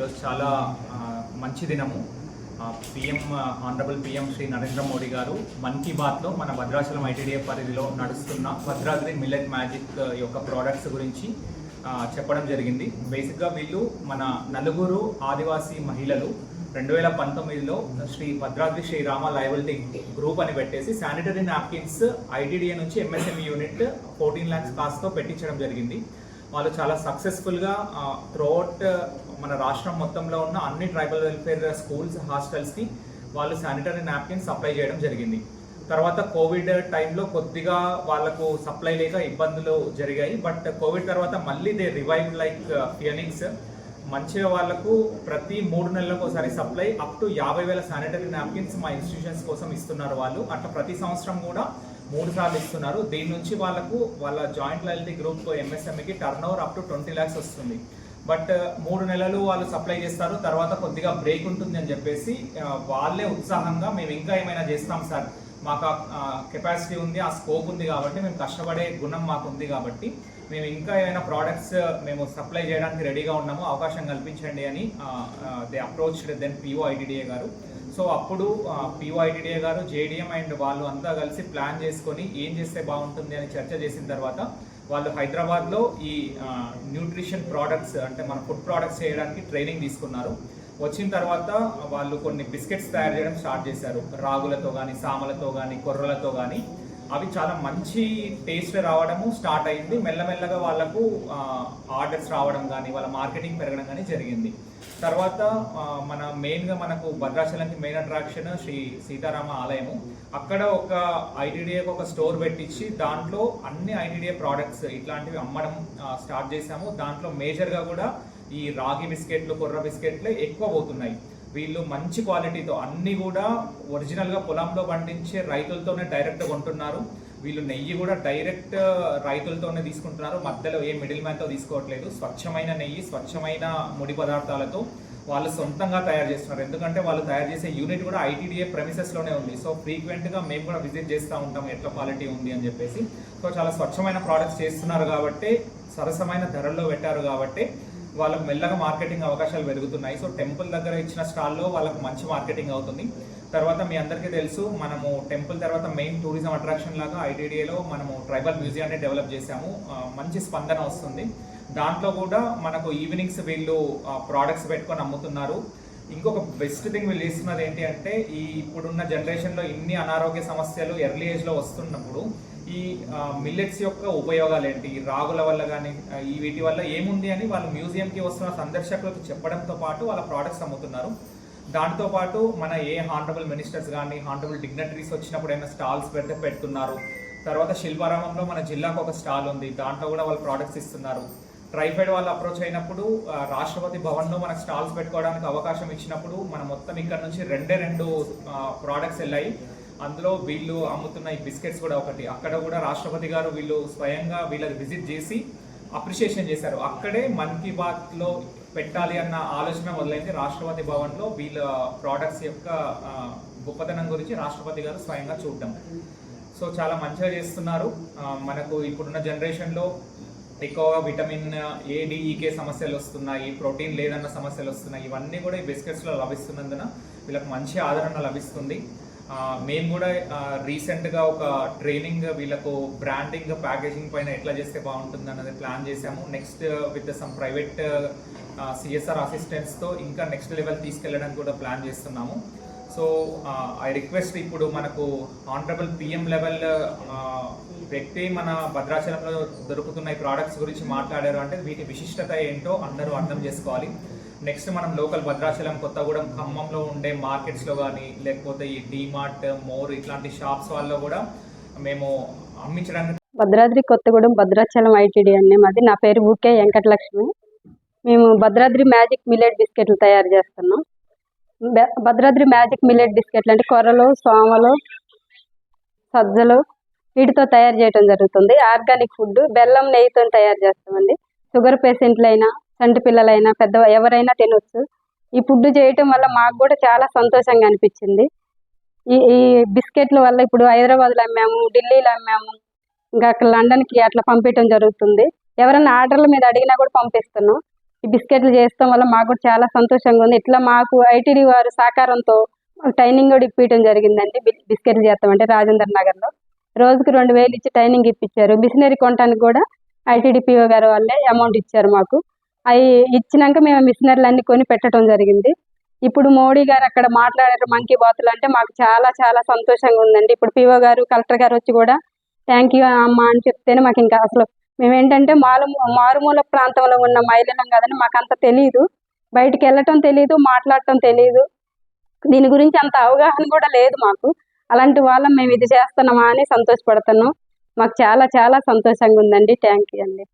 ఈరోజు చాలా మంచి దినము. PM honourable PM Shri Narendra Modi గారు మన్ కీ బాత్లో మన భద్రాచలం ఐటీడీఏ పరిధిలో నడుస్తున్న భద్రాద్రి మిల్లెట్ మ్యాజిక్ యొక్క ప్రోడక్ట్స్ గురించి చెప్పడం జరిగింది. బేసిక్గా వీళ్ళు మన నలుగురు ఆదివాసీ మహిళలు రెండు వేల పంతొమ్మిదిలో శ్రీ భద్రాద్రి శ్రీరామ లయబిలిటీ గ్రూప్ అని పెట్టేసి శానిటరీ నాప్కిన్స్ ఐటీడీఏ నుంచి ఎంఎస్ఎంఈ యూనిట్ ఫోర్టీన్ ల్యాక్స్ కాస్ట్తో పెట్టించడం జరిగింది. వాళ్ళు చాలా సక్సెస్ఫుల్గా త్రూఅవుట్ మన రాష్ట్రం మొత్తంలో ఉన్న అన్ని ట్రైబల్ వెల్ఫేర్ స్కూల్స్ హాస్టల్స్కి వాళ్ళు శానిటరీ నాప్కిన్స్ సప్లై చేయడం జరిగింది. తర్వాత కోవిడ్ టైంలో కొద్దిగా వాళ్ళకు సప్లై లేక ఇబ్బందులు జరిగాయి. బట్ కోవిడ్ తర్వాత మళ్ళీ దే రివైవ్ లైక్ ఫియనింగ్స్ మంచిగా వాళ్ళకు ప్రతి మూడు నెలలకు ఒకసారి సప్లై అప్ టు యాభై వేల శానిటరీ నాప్కిన్స్ మా ఇన్స్టిట్యూషన్స్ కోసం ఇస్తున్నారు వాళ్ళు. అట్లా ప్రతి సంవత్సరం కూడా మూడు సార్లు ఇస్తున్నారు. దీని నుంచి వాళ్ళకు వాళ్ళ joint loyalty group ఎంఎస్ఎంఈకి turnover up to twenty lakhs వస్తుంది. బట్ మూడు నెలలు వాళ్ళు సప్లై చేస్తారు. తర్వాత కొద్దిగా బ్రేక్ ఉంటుంది అని చెప్పేసి వాళ్ళే ఉత్సాహంగా మేము ఇంకా ఏమైనా చేస్తాం సార్. మాకు కెపాసిటీ ఉంది ఆ స్కోప్ ఉంది కాబట్టి మేము కష్టపడే గుణం మాకు ఉంది కాబట్టి మేము ఇంకా ఏమైనా ప్రోడక్ట్స్ మేము సప్లై చేయడానికి రెడీగా ఉన్నాము అవకాశం కల్పించండి అని they approach then PO ITDA గారు. సో అప్పుడు పిఓఐటీడీఏ గారు జేడిఎం అండ్ వాళ్ళు అంతా కలిసి ప్లాన్ చేసుకొని ఏం చేస్తే బాగుంటుంది అని చర్చ చేసిన తర్వాత వాళ్ళు హైదరాబాద్లో ఈ న్యూట్రిషన్ ప్రోడక్ట్స్ అంటే మన ఫుడ్ ప్రోడక్ట్స్ చేయడానికి ట్రైనింగ్ తీసుకున్నారు. వచ్చిన తర్వాత వాళ్ళు కొన్ని బిస్కెట్స్ తయారు చేయడం స్టార్ట్ చేశారు. రాగులతో కానీ సామలతో కానీ కొర్రలతో కానీ అవి చాలా మంచి టేస్ట్ రావడము స్టార్ట్ అయింది. మెల్లమెల్లగా వాళ్ళకు ఆర్డర్స్ రావడం కానీ వాళ్ళ మార్కెటింగ్ పెరగడం కానీ జరిగింది. తర్వాత మన మెయిన్గా మనకు భద్రాచలంకి మెయిన్ అట్రాక్షన్ శ్రీ సీతారామ ఆలయము. అక్కడ ఒక ఐటీడీఏకి ఒక స్టోర్ పెట్టించి దాంట్లో అన్ని ఐటీడీఏ ప్రోడక్ట్స్ ఇట్లాంటివి అమ్మడం స్టార్ట్ చేశాము. దాంట్లో మేజర్గా కూడా ఈ రాగి బిస్కెట్లు కొర్ర బిస్కెట్లు ఎక్కువ పోతున్నాయి. వీళ్ళు మంచి క్వాలిటీతో అన్నీ కూడా ఒరిజినల్గా పొలంలో పండించే రైతులతోనే డైరెక్ట్ కొంటున్నారు. వీళ్ళు నెయ్యి కూడా డైరెక్ట్ రైతులతోనే తీసుకుంటున్నారు. మధ్యలో ఏ మిడిల్ మ్యాన్తో తీసుకోవట్లేదు. స్వచ్ఛమైన నెయ్యి స్వచ్ఛమైన ముడి పదార్థాలతో వాళ్ళు సొంతంగా తయారు చేస్తున్నారు. ఎందుకంటే వాళ్ళు తయారు చేసే యూనిట్ కూడా ఐటీడీఏ ప్రెమిసెస్లోనే ఉంది. సో ఫ్రీక్వెంట్గా మేము కూడా విజిట్ చేస్తూ ఉంటాం ఎట్లా క్వాలిటీ ఉంది అని చెప్పేసి. సో చాలా స్వచ్ఛమైన ప్రోడక్ట్స్ చేస్తున్నారు కాబట్టి సరసమైన ధరల్లో పెట్టారు కాబట్టి వాళ్ళకు మెల్లగా మార్కెటింగ్ అవకాశాలు పెరుగుతున్నాయి. సో టెంపుల్ దగ్గర ఇచ్చిన స్టాల్లో వాళ్ళకు మంచి మార్కెటింగ్ అవుతుంది. తర్వాత మీ అందరికీ తెలుసు మనము టెంపుల్ తర్వాత మెయిన్ టూరిజం అట్రాక్షన్ లాగా ఐటీడీఏలో మనము ట్రైబల్ మ్యూజియాన్ని డెవలప్ చేశాము. మంచి స్పందన వస్తుంది. దాంట్లో కూడా మనకు ఈవినింగ్స్ వీళ్ళు ప్రోడక్ట్స్ పెట్టుకొని అమ్ముతున్నారు. ఇంకొక బెస్ట్ థింగ్ వీళ్ళు చేస్తున్నది ఏంటి అంటే ఈ ఇప్పుడున్న జనరేషన్లో ఇన్ని అనారోగ్య సమస్యలు ఎర్లీ ఏజ్లో వస్తున్నప్పుడు ఈ మిల్లెట్స్ యొక్క ఉపయోగాలు ఏంటి? ఈ రాగుల వల్ల కానీ ఈ వీటి వల్ల ఏముంది అని వాళ్ళు మ్యూజియంకి వస్తున్న సందర్శకులకు చెప్పడంతో పాటు వాళ్ళ ప్రోడక్ట్స్ అమ్ముతున్నారు. దాంతో పాటు మన ఏ హానరబుల్ మినిస్టర్స్ కానీ హానరబుల్ డిగ్నటరీస్ వచ్చినప్పుడు ఏమైనా స్టాల్స్ పెడితే పెడుతున్నారు. తర్వాత శిల్పారామంలో మన జిల్లాకు ఒక స్టాల్ ఉంది. దాంట్లో కూడా వాళ్ళు ప్రోడక్ట్స్ ఇస్తున్నారు. ట్రైఫైడ్ వాళ్ళు అప్రోచ్ అయినప్పుడు రాష్ట్రపతి భవన్లో మనకు స్టాల్స్ పెట్టుకోవడానికి అవకాశం ఇచ్చినప్పుడు మనం మొత్తం ఇక్కడ నుంచి రెండే రెండు ప్రోడక్ట్స్ వెళ్ళాయి. అందులో వీళ్ళు అమ్ముతున్న ఈ బిస్కెట్స్ కూడా ఒకటి. అక్కడ కూడా రాష్ట్రపతి గారు వీళ్ళు స్వయంగా వీళ్ళది విజిట్ చేసి అప్రిషియేషన్ చేశారు. అక్కడే మన్ కీ బాత్లో పెట్టాలి అన్న ఆలోచన మొదలైంది. రాష్ట్రపతి భవన్లో వీళ్ళ ప్రోడక్ట్స్ యొక్క గొప్పతనం గురించి రాష్ట్రపతి గారు స్వయంగా చూడడం. సో చాలా మంచిగా చేస్తున్నారు. మనకు ఇప్పుడున్న జనరేషన్లో ఎక్కువగా విటమిన్ ఏ సమస్యలు వస్తున్నాయి ప్రోటీన్ లేదన్న సమస్యలు వస్తున్నాయి. ఇవన్నీ కూడా ఈ బిస్కెట్స్లో లభిస్తున్నందున వీళ్ళకి మంచి ఆదరణ లభిస్తుంది. మేము కూడా రీసెంట్గా ఒక ట్రైనింగ్ వీళ్ళకు బ్రాండింగ్ ప్యాకేజింగ్ పైన ఎట్లా చేస్తే బాగుంటుంది అన్నది ప్లాన్ చేశాము. Next with some private CSR అసిస్టెంట్స్తో ఇంకా నెక్స్ట్ లెవెల్ తీసుకెళ్ళడానికి కూడా ప్లాన్ చేస్తున్నాము. సో ఐ రిక్వెస్ట్ ఇప్పుడు మనకు ఆనరబుల్ పిఎం లెవెల్ వ్యక్తి మన భద్రాచలంలో దొరుకుతున్న ఈ ప్రోడక్ట్స్ గురించి మాట్లాడారు అంటే వీటి విశిష్టత ఏంటో అందరూ అర్థం చేసుకోవాలి. నెక్స్ట్ మనం లోకల్ భద్రాచలం కొత్తగూడెం ఖమ్మంలో ఉండే మార్కెట్స్లో కానీ లేకపోతే ఈ డీమార్ట్ మోర్ ఇట్లాంటి షాప్స్ వాళ్ళలో కూడా మేము అమ్మించడానికి భద్రాద్రి కొత్తగూడెం భద్రాచలం ఐటీడీ అనే మాది. నా పేరు ఊకే వెంకటలక్ష్మి. మేము భద్రాద్రి మ్యాజిక్ మిల్లెట్ బిస్కెట్లు తయారు చేస్తున్నాం. భద్రాద్రి మ్యాజిక్ మిల్లెట్ బిస్కెట్లు అంటే కొర్రలు సోమలు సజ్జలు వీటితో తయారు చేయడం జరుగుతుంది. ఆర్గానిక్ ఫుడ్ బెల్లం నెయ్యితో తయారు చేస్తామండి. షుగర్ పేషెంట్లైనా చంటి పిల్లలైనా పెద్ద ఎవరైనా తినొచ్చు. ఈ ఫుడ్ చేయటం వల్ల మాకు కూడా చాలా సంతోషంగా అనిపించింది. ఈ ఈ బిస్కెట్ల వల్ల ఇప్పుడు హైదరాబాద్లో అమ్మాము ఢిల్లీలో అమ్మాము ఇంకా అక్కడ లండన్కి అట్లా పంపించడం జరుగుతుంది. ఎవరైనా ఆర్డర్ల మీద అడిగినా కూడా పంపిస్తున్నాం. ఈ బిస్కెట్లు చేస్తాం వల్ల మాకు కూడా చాలా సంతోషంగా ఉంది. ఇట్లా మాకు ఐటీడీ వారు సహకారంతో ట్రైనింగ్ కూడా ఇప్పించడం జరిగిందండి. బిస్కెట్లు చేస్తామంటే రాజేంద్ర నగర్లో. రోజుకి రెండు వేలు ఇచ్చి ట్రైనింగ్ ఇప్పించారు మిషనరీ కొనడానికి కూడా ఐటీడీపీఓ గారు వాళ్ళే అమౌంట్ ఇచ్చారు మాకు. అవి ఇచ్చినాక మేము మిషనరీలు అన్ని కొని పెట్టడం జరిగింది. ఇప్పుడు మోడీ గారు అక్కడ మాట్లాడారు మంకీ బాతులు అంటే మాకు చాలా చాలా సంతోషంగా ఉందండి. ఇప్పుడు పిఓ గారు కలెక్టర్ గారు వచ్చి కూడా థ్యాంక్ యూ అమ్మ అని చెప్తేనే మాకు ఇంకా అసలు మేము ఏంటంటే మారు మారుమూల ప్రాంతంలో ఉన్న మహిళలం కాదని మాకు అంత తెలియదు బయటికి వెళ్ళటం తెలియదు మాట్లాడటం తెలియదు దీని గురించి అంత అవగాహన కూడా లేదు మాకు. అలాంటి వాళ్ళం మేము ఇది చేస్తున్నామా అని సంతోషపడుతున్నాం. మాకు చాలా చాలా సంతోషంగా ఉందండి. థ్యాంక్ యూ అండి.